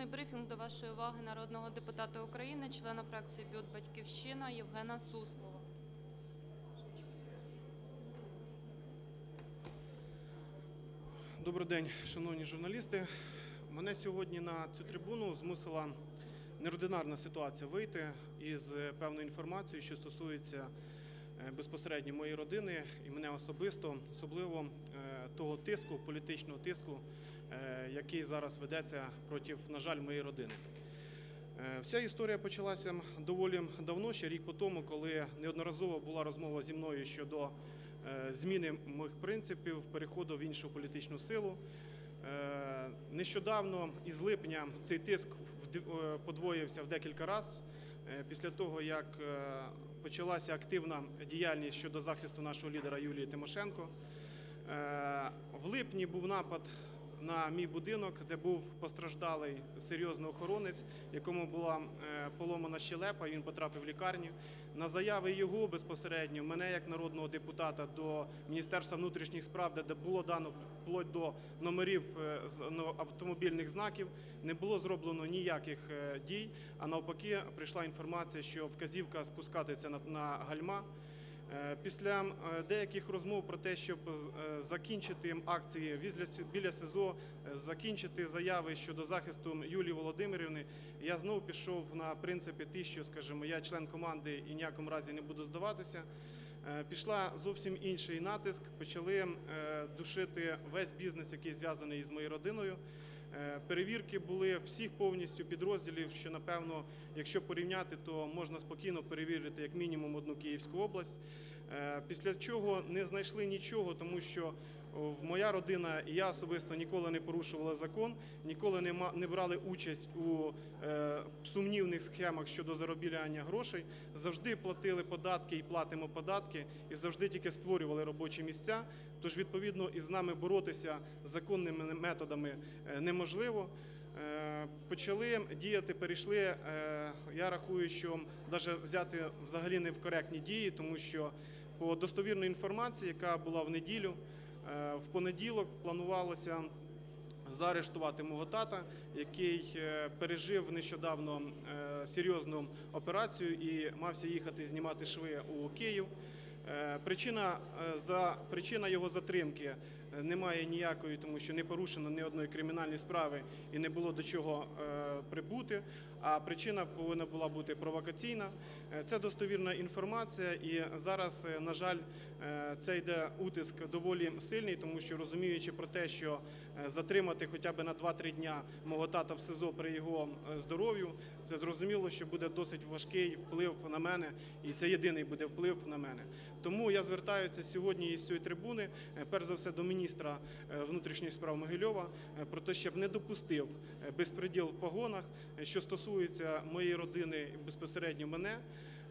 Наступний брифінг до вашої уваги народного депутата України, члена фракції БЮТ Батьківщина Євгена Суслова. Добрий день, шановні журналісти. Мене сьогодні на цю трибуну змусила неординарна ситуація вийти із певною інформацією, що стосується безпосередньо моєї родини і мене особисто, особливо е, того тиску, політичного тиску, е, який зараз ведеться проти, на жаль, моєї родини. Е, Вся історія почалася доволі давно, ще рік по тому, коли неодноразово була розмова зі мною щодо е, зміни моїх принципів, переходу в іншу політичну силу. Е, Нещодавно, із липня, цей тиск е, подвоївся в декілька разів. Е, Після того, як е, почалася активна діяльність щодо захисту нашого лідера Юлії Тимошенко. Е, В липні був напад на мій будинок, де був постраждалий серйозний охоронець, якому була е, поломана щелепа, він потрапив в лікарню. На заяви його безпосередньо мене як народного депутата до Міністерства внутрішніх справ, де- було дано вплоть до номерів е, ну, автомобільних знаків, не було зроблено ніяких е, дій. А навпаки, прийшла інформація, що вказівка спускатися на гальма. Е, Після е, деяких розмов про те, щоб е, закінчити акції біля СИЗО, е, закінчити заяви щодо захисту Юлії Володимирівни, я знову пішов на принципі ті, що, скажімо, я член команди і ніякому разі не буду здаватися. Пішла зовсім інший натиск. Почали душити весь бізнес, який зв'язаний з моєю родиною. Е, Перевірки були всіх повністю підрозділів, що напевно, якщо порівняти, то можна спокійно перевірити як мінімум одну Київську область. Е, Після чого не знайшли нічого, тому що моя родина і я особисто ніколи не порушували закон, ніколи не брали участь у е, сумнівних схемах щодо заробляння грошей. Завжди платили податки і платимо податки, і завжди тільки створювали робочі місця. Тож, відповідно, із нами боротися законними методами е, неможливо. Е, Почали діяти, перейшли. е, Я рахую, що навіть взяти взагалі не в коректні дії, тому що по достовірній інформації, яка була в неділю, в понеділок планувалося заарештувати мого тата, який е, пережив нещодавно е, серйозну операцію і мався їхати знімати шви у Київ. Е, Причина е, за причина його затримки е, немає ніякої, тому що не порушено ні одної кримінальної справи і не було до чого прибути. А причина повинна була бути провокаційна. Це достовірна інформація, і зараз, на жаль, це йде утиск доволі сильний, тому що розуміючи про те, що затримати хоча б на 2-3 дня мого тата в СИЗО при його здоров'ю, це зрозуміло, що буде досить важкий вплив на мене, і це єдиний буде вплив на мене. Тому я звертаюся сьогодні із цієї трибуни, е, перш за все, до міністра е, внутрішніх справ Могильова е, про те, щоб не допустив безпреділ в погонах, що стосується моєї родини безпосередньо мене.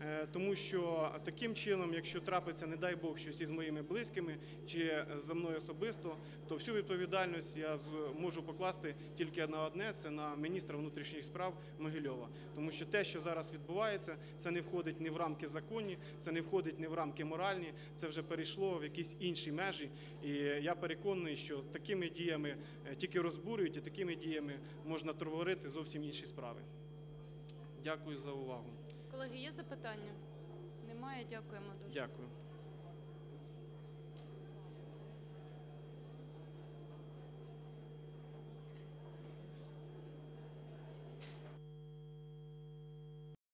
Е, Тому що таким чином, якщо трапиться, не дай Бог, щось із моїми близькими чи за мною особисто, то всю відповідальність я можу покласти тільки на одне це на міністра внутрішніх справ Могильова. Тому що те, що зараз відбувається, це не входить ні в рамки законні, це не входить ні в рамки моральні, це вже перейшло в якісь інші межі. І я переконаний, що такими діями е, тільки розбурюють, і такими діями можна творити зовсім інші справи. Дякую за увагу. Колеги, є запитання? Немає. Дякуємо дуже. Дякую.